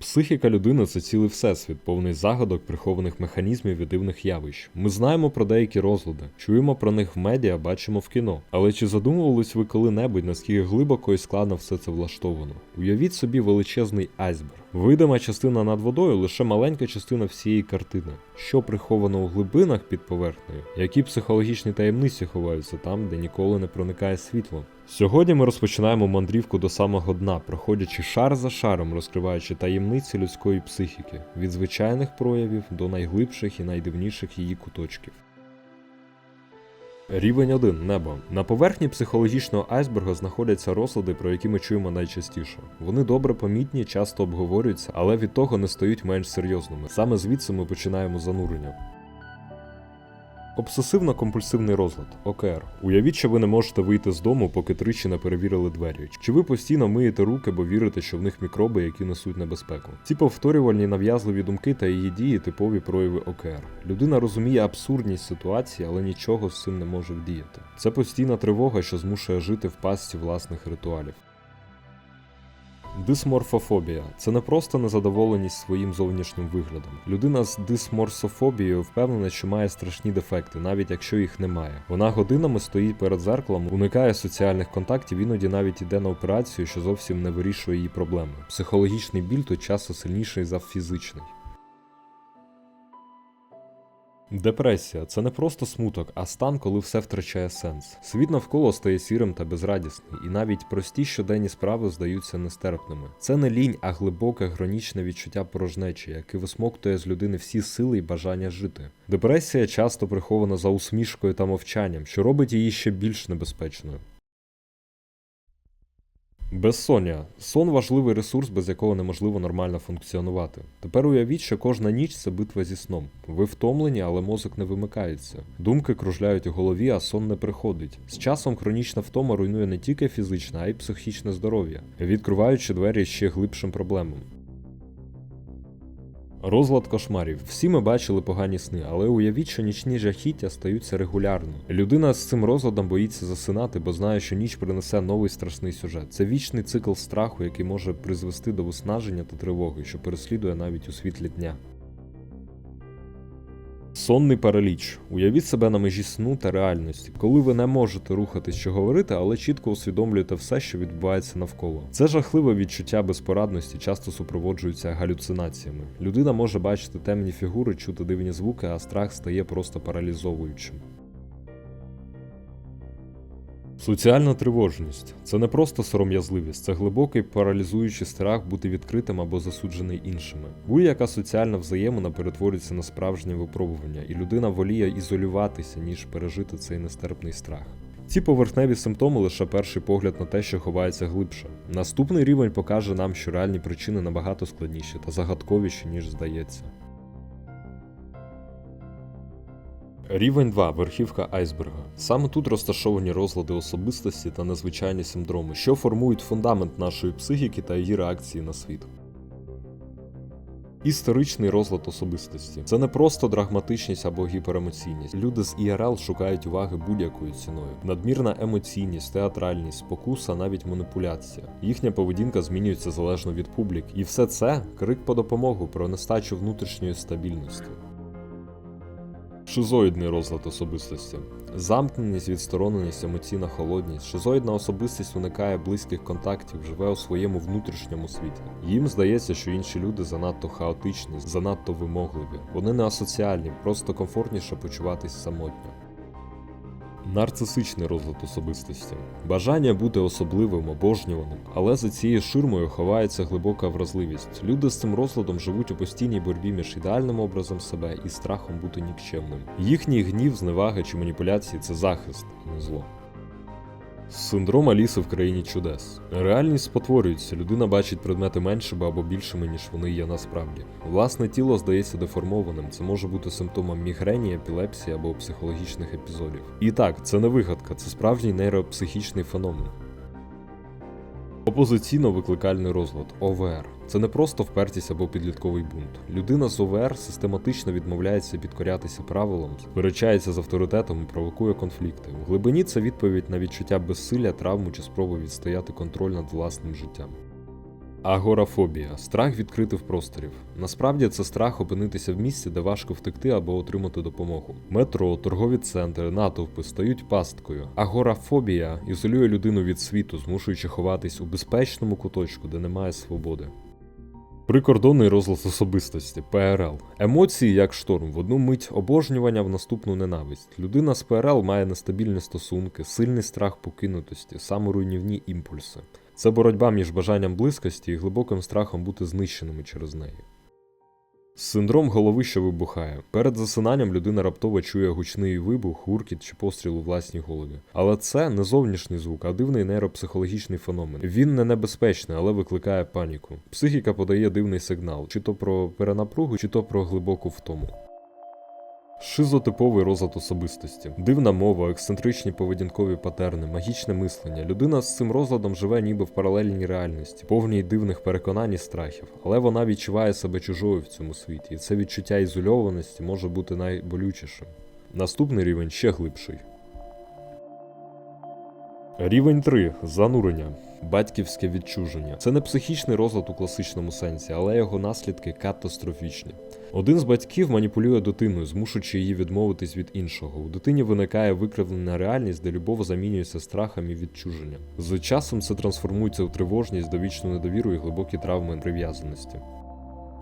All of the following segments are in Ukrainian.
Психіка людини це цілий всесвіт, повний загадок, прихованих механізмів і дивних явищ. Ми знаємо про деякі розлади, чуємо про них в медіа, бачимо в кіно. Але чи задумувались ви коли-небудь, наскільки глибоко і складно все це влаштовано? Уявіть собі величезний айсберг. Видима частина над водою лише маленька частина всієї картини, що приховано у глибинах під поверхнею, які психологічні таємниці ховаються там, де ніколи не проникає світло. Сьогодні ми розпочинаємо мандрівку до самого дна, проходячи шар за шаром, розкриваючи таємниці людської психіки від звичайних проявів до найглибших і найдивніших її куточків. Рівень 1. Небо. На поверхні психологічного айсберга знаходяться розлади, про які ми чуємо найчастіше. Вони добре помітні, часто обговорюються, але від того не стають менш серйозними. Саме звідси ми починаємо занурення. Обсесивно-компульсивний розлад ОКР. Уявіть, що ви не можете вийти з дому, поки тричі не перевірили двері. Чи ви постійно миєте руки, бо вірите, що в них мікроби, які несуть небезпеку? Ці повторювальні нав'язливі думки та її дії типові прояви ОКР. Людина розуміє абсурдність ситуації, але нічого з цим не може вдіяти. Це постійна тривога, що змушує жити в пастці власних ритуалів. Дисморфофобія це не просто незадоволеність своїм зовнішнім виглядом. Людина з дисморсофобією впевнена, що має страшні дефекти, навіть якщо їх немає. Вона годинами стоїть перед зеркалом, уникає соціальних контактів, іноді навіть іде на операцію, що зовсім не вирішує її проблеми. Психологічний біль тут часто сильніший за фізичний. Депресія це не просто смуток, а стан, коли все втрачає сенс. Світ навколо стає сірим та безрадісний, і навіть прості щоденні справи здаються нестерпними. Це не лінь, а глибоке хронічне відчуття порожнечі, яке висмоктує з людини всі сили і бажання жити. Депресія часто прихована за усмішкою та мовчанням, що робить її ще більш небезпечною. Безсоння. Сон важливий ресурс, без якого неможливо нормально функціонувати. Тепер уявіть, що кожна ніч це битва зі сном. Ви втомлені, але мозок не вимикається. Думки кружляють у голові, а сон не приходить. З часом хронічна втома руйнує не тільки фізичне, а й психічне здоров'я, відкриваючи двері ще глибшим проблемам. Розлад кошмарів. Всі ми бачили погані сни, але уявіть, що нічні жахіття стаються регулярно. Людина з цим розладом боїться засинати, бо знає, що ніч принесе новий страшний сюжет. Це вічний цикл страху, який може призвести до виснаження та тривоги, що переслідує навіть у світлі дня. Сонний параліч. Уявіть себе на межі сну та реальності, коли ви не можете рухатись чи говорити, але чітко усвідомлюєте все, що відбувається навколо. Це жахливе відчуття безпорадності часто супроводжується галюцинаціями. Людина може бачити темні фігури, чути дивні звуки, а страх стає просто паралізовуючим. Соціальна тривожність це не просто сором'язливість, це глибокий паралізуючий страх бути відкритим або засуджений іншими. Будь-яка соціальна взаємина перетворюється на справжнє випробування, і людина воліє ізолюватися, ніж пережити цей нестерпний страх. Ці поверхневі симптоми лише перший погляд на те, що ховається глибше. Наступний рівень покаже нам, що реальні причини набагато складніші та загадковіші, ніж здається. Рівень 2. Верхівка айсберга. Саме тут розташовані розлади особистості та незвичайні синдроми, що формують фундамент нашої психіки та її реакції на світ. Історичний розлад особистості це не просто драгматичність або гіперемоційність. Люди з ІРЛ шукають уваги будь-якою ціною. Надмірна емоційність, театральність, спокуса, навіть маніпуляція. Їхня поведінка змінюється залежно від публік, і все це крик по допомогу про нестачу внутрішньої стабільності. Шизоїдний розлад особистості. Замкненість, відстороненість, емоційна холодність. Шизоїдна особистість уникає близьких контактів, живе у своєму внутрішньому світі. Їм здається, що інші люди занадто хаотичні, занадто вимогливі. Вони не асоціальні, просто комфортніше почуватись самотньо. Нарцисичний розлад особистості. Бажання бути особливим, обожнюваним, але за цією ширмою ховається глибока вразливість. Люди з цим розладом живуть у постійній боротьбі між ідеальним образом себе і страхом бути нікчемним. Їхній гнів, зневаги чи маніпуляції це захист, а не зло. Синдром Аліси в країні чудес. Реальність спотворюється, людина бачить предмети меншими або більшими, ніж вони є насправді. Власне тіло здається деформованим. Це може бути симптомом мігрені, епілепсії або психологічних епізодів. І так, це не вигадка, це справжній нейропсихічний феномен. Опозиційно-викликальний розлад ОВР. Це не просто впертість або підлітковий бунт. Людина з ОВР систематично відмовляється підкорятися правилам, сперечається з авторитетом і провокує конфлікти. В глибині це відповідь на відчуття безсилля, травму чи спробу відстояти контроль над власним життям. Агорафобія страх відкритих просторів. Насправді це страх опинитися в місці, де важко втекти або отримати допомогу. Метро, торгові центри, натовпи стають пасткою. Агорафобія ізолює людину від світу, змушуючи ховатись у безпечному куточку, де немає свободи. Прикордонний розлад особистості ПРЛ. Емоції як шторм. В одну мить обожнювання, в наступну ненависть. Людина з ПРЛ має нестабільні стосунки, сильний страх покинутості, саморуйнівні імпульси. Це боротьба між бажанням близькості і глибоким страхом бути знищеними через неї. Синдром голови, що вибухає. Перед засинанням людина раптово чує гучний вибух, гуркіт чи постріл у власній голові. Але це не зовнішній звук, а дивний нейропсихологічний феномен. Він не небезпечний, але викликає паніку. Психіка подає дивний сигнал, чи то про перенапругу, чи то про глибоку втому. Шизотиповий розлад особистості, дивна мова, ексцентричні поведінкові патерни, магічне мислення. Людина з цим розладом живе ніби в паралельній реальності, повній дивних переконань і страхів, але вона відчуває себе чужою в цьому світі, і це відчуття ізольованості може бути найболючішим. Наступний рівень ще глибший. Рівень 3. Занурення. Батьківське відчуження. Це не психічний розлад у класичному сенсі, але його наслідки катастрофічні. Один з батьків маніпулює дитиною, змушуючи її відмовитись від іншого. У дитині виникає викривлена реальність, де любов замінюється страхом і відчуженням. З часом це трансформується у тривожність, довічну недовіру і глибокі травми прив'язаності.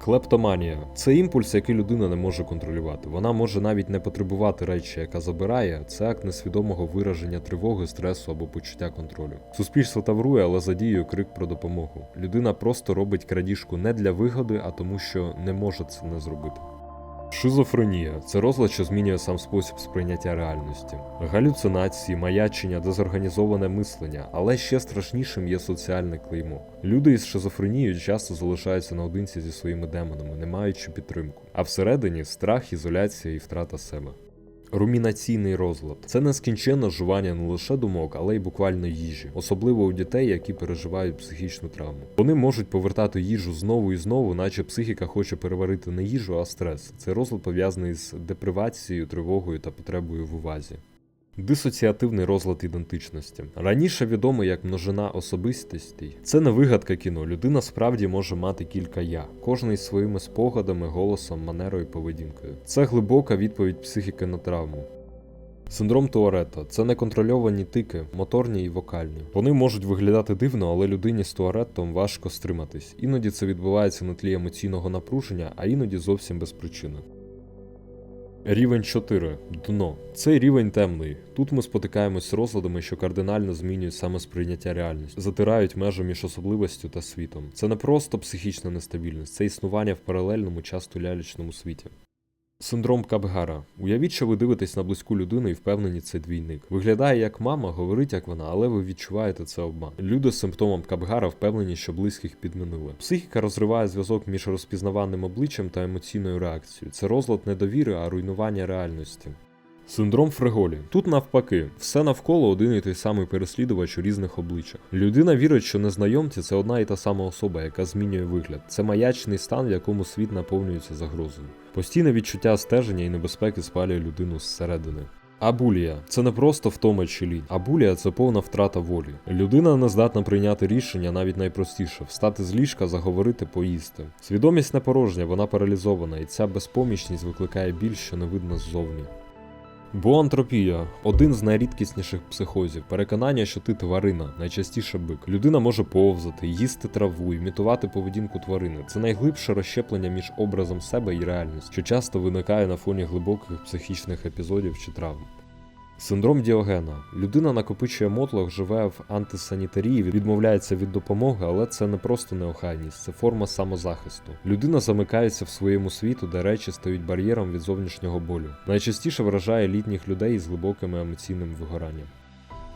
Клептоманія це імпульс, який людина не може контролювати. Вона може навіть не потребувати речі, яка забирає. Це акт несвідомого вираження тривоги, стресу або почуття контролю. Суспільство таврує, але задіює крик про допомогу. Людина просто робить крадіжку не для вигоди, а тому, що не може це не зробити. Шизофренія це розлад, що змінює сам спосіб сприйняття реальності, галюцинації, маячення, дезорганізоване мислення, але ще страшнішим є соціальне клеймо. Люди із шизофренією часто залишаються наодинці зі своїми демонами, не маючи підтримку. А всередині страх, ізоляція і втрата себе. Румінаційний розлад це нескінченне жування не лише думок, але й буквально їжі, особливо у дітей, які переживають психічну травму. Вони можуть повертати їжу знову і знову, наче психіка хоче переварити не їжу, а стрес. Цей розлад пов'язаний з депривацією, тривогою та потребою в увазі. Дисоціативний розлад ідентичності раніше відомий як множина особистостей. Це не вигадка кіно. Людина справді може мати кілька я, кожний з своїми спогадами, голосом, манерою поведінкою. Це глибока відповідь психіки на травму. Синдром Туарета це неконтрольовані тики, моторні і вокальні. Вони можуть виглядати дивно, але людині з туаретом важко стриматись. Іноді це відбувається на тлі емоційного напруження, а іноді зовсім без причини. Рівень 4. Дно. Цей рівень темний. Тут ми спотикаємось з розладами, що кардинально змінюють саме сприйняття реальності, затирають межу між особливостю та світом. Це не просто психічна нестабільність, це існування в паралельному, часто лялічному світі. Синдром Капгара. Уявіть, що ви дивитесь на близьку людину і впевнені, це двійник. Виглядає як мама, говорить як вона, але ви відчуваєте це обман. Люди з симптомом Капгара впевнені, що близьких підмінили. Психіка розриває зв'язок між розпізнаваним обличчям та емоційною реакцією. Це розлад не довіри, а руйнування реальності. Синдром Фреголі. Тут навпаки, все навколо один і той самий переслідувач у різних обличчях. Людина вірить, що незнайомці це одна і та сама особа, яка змінює вигляд. Це маячний стан, в якому світ наповнюється загрозою. Постійне відчуття стеження і небезпеки спалює людину зсередини. Абулія це не просто втома чи лінь. Абулія це повна втрата волі. Людина не здатна прийняти рішення навіть найпростіше встати з ліжка, заговорити, поїсти. Свідомість не порожня, вона паралізована, і ця безпомічність викликає біль, що не видно ззовні. Боантропія один з найрідкісніших психозів. Переконання, що ти тварина, найчастіше бик. Людина може повзати, їсти траву, імітувати поведінку тварини. Це найглибше розщеплення між образом себе і реальністю, що часто виникає на фоні глибоких психічних епізодів чи травм. Синдром Діогена. Людина накопичує мотлох, живе в антисанітарії, відмовляється від допомоги, але це не просто неохайність, це форма самозахисту. Людина замикається в своєму світу, де речі стають бар'єром від зовнішнього болю. Найчастіше вражає літніх людей з глибоким емоційним вигоранням.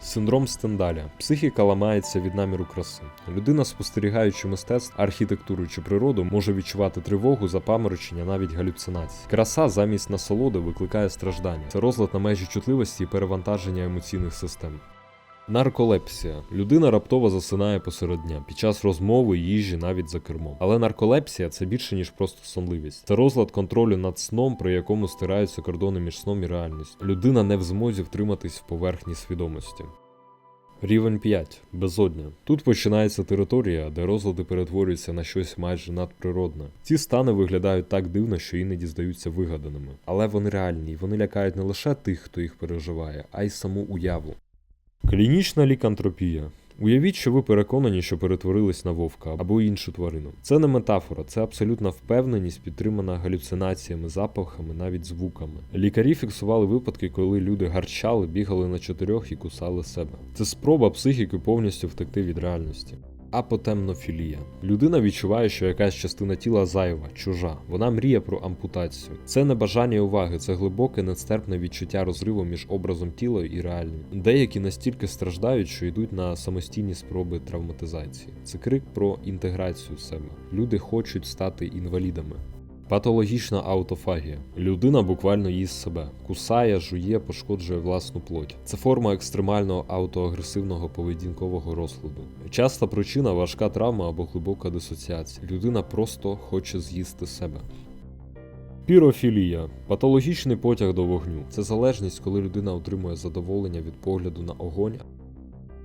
Синдром Стендаля. Психіка ламається від наміру краси. Людина, спостерігаючи мистецтво, архітектуру чи природу, може відчувати тривогу, запаморочення, навіть галюцинації. Краса замість насолоди викликає страждання. Це розлад на межі чутливості і перевантаження емоційних систем. Нарколепсія. Людина раптово засинає посеред дня під час розмови, їжі, навіть за кермом. Але нарколепсія це більше ніж просто сонливість. Це розлад контролю над сном, при якому стираються кордони між сном і реальністю. Людина не в змозі втриматись в поверхні свідомості. Рівень 5. Безодня. Тут починається територія, де розлади перетворюються на щось майже надприродне. Ці стани виглядають так дивно, що іноді здаються вигаданими. Але вони реальні, і вони лякають не лише тих, хто їх переживає, а й саму уяву. Клінічна лікантропія. Уявіть, що ви переконані, що перетворились на вовка або іншу тварину. Це не метафора, це абсолютна впевненість, підтримана галюцинаціями, запахами, навіть звуками. Лікарі фіксували випадки, коли люди гарчали, бігали на чотирьох і кусали себе. Це спроба психіки повністю втекти від реальності. Апотемнофілія. Людина відчуває, що якась частина тіла зайва, чужа. Вона мріє про ампутацію. Це не бажання уваги, це глибоке, нестерпне відчуття розриву між образом тіла і реальним. Деякі настільки страждають, що йдуть на самостійні спроби травматизації. Це крик про інтеграцію себе. Люди хочуть стати інвалідами. Патологічна аутофагія. Людина буквально їсть себе, кусає, жує, пошкоджує власну плоть. Це форма екстремального аутоагресивного поведінкового розладу. Часта причина важка травма або глибока дисоціація. Людина просто хоче з'їсти себе. Пірофілія патологічний потяг до вогню. Це залежність, коли людина отримує задоволення від погляду на огонь.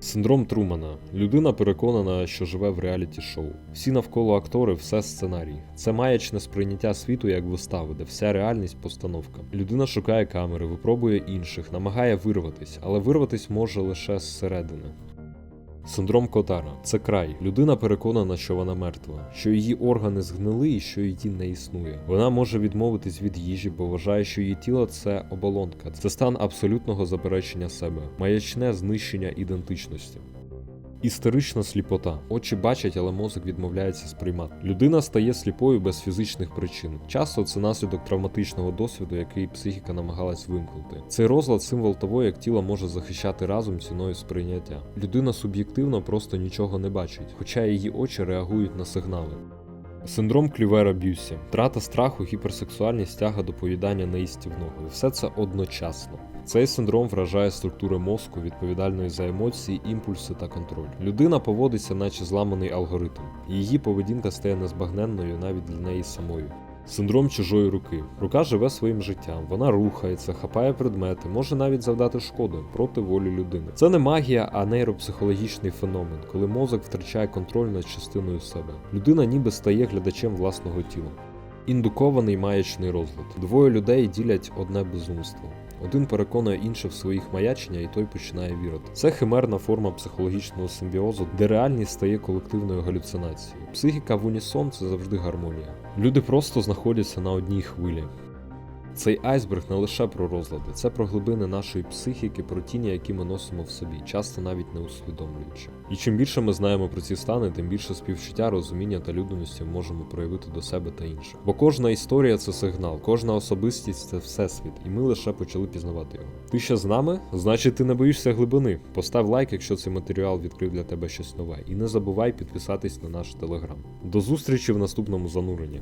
Синдром Трумана. Людина переконана, що живе в реаліті-шоу. Всі навколо актори, все сценарій. Це маячне сприйняття світу як вистави, де вся реальність постановка. Людина шукає камери, випробує інших, намагає вирватись, але вирватись може лише зсередини. Синдром Котара це край. Людина переконана, що вона мертва, що її органи згнили і що її не існує. Вона може відмовитись від їжі, бо вважає, що її тіло це оболонка, це стан абсолютного заперечення себе, маячне знищення ідентичності. Істерична сліпота. Очі бачать, але мозок відмовляється сприймати. Людина стає сліпою без фізичних причин. Часто це наслідок травматичного досвіду, який психіка намагалась вимкнути. Цей розлад символ того, як тіло може захищати разом ціною сприйняття. Людина суб'єктивно просто нічого не бачить, хоча її очі реагують на сигнали. Синдром Клівера Б'юсі, втрата страху, гіперсексуальність, тяга до поїдання неїстівного. І все це одночасно. Цей синдром вражає структури мозку, відповідальної за емоції, імпульси та контроль. Людина поводиться, наче зламаний алгоритм. Її поведінка стає незбагненною навіть для неї самої. Синдром чужої руки. Рука живе своїм життям, вона рухається, хапає предмети, може навіть завдати шкоду проти волі людини. Це не магія, а нейропсихологічний феномен, коли мозок втрачає контроль над частиною себе. Людина ніби стає глядачем власного тіла. Індукований маячний розлад. Двоє людей ділять одне безумство. Один переконує інше в своїх маячення, і той починає вірити. Це химерна форма психологічного симбіозу, де реальність стає колективною галюцинацією. Психіка в унісон це завжди гармонія. Люди просто знаходяться на одній хвилі. Цей айсберг не лише про розлади, це про глибини нашої психіки, про тіні, які ми носимо в собі, часто навіть не усвідомлюючи. І чим більше ми знаємо про ці стани, тим більше співчуття, розуміння та людяності можемо проявити до себе та інших. Бо кожна історія це сигнал, кожна особистість це всесвіт, і ми лише почали пізнавати його. Ти ще з нами? Значить, ти не боїшся глибини. Постав лайк, якщо цей матеріал відкрив для тебе щось нове, і не забувай підписатись на наш телеграм. До зустрічі в наступному зануренні.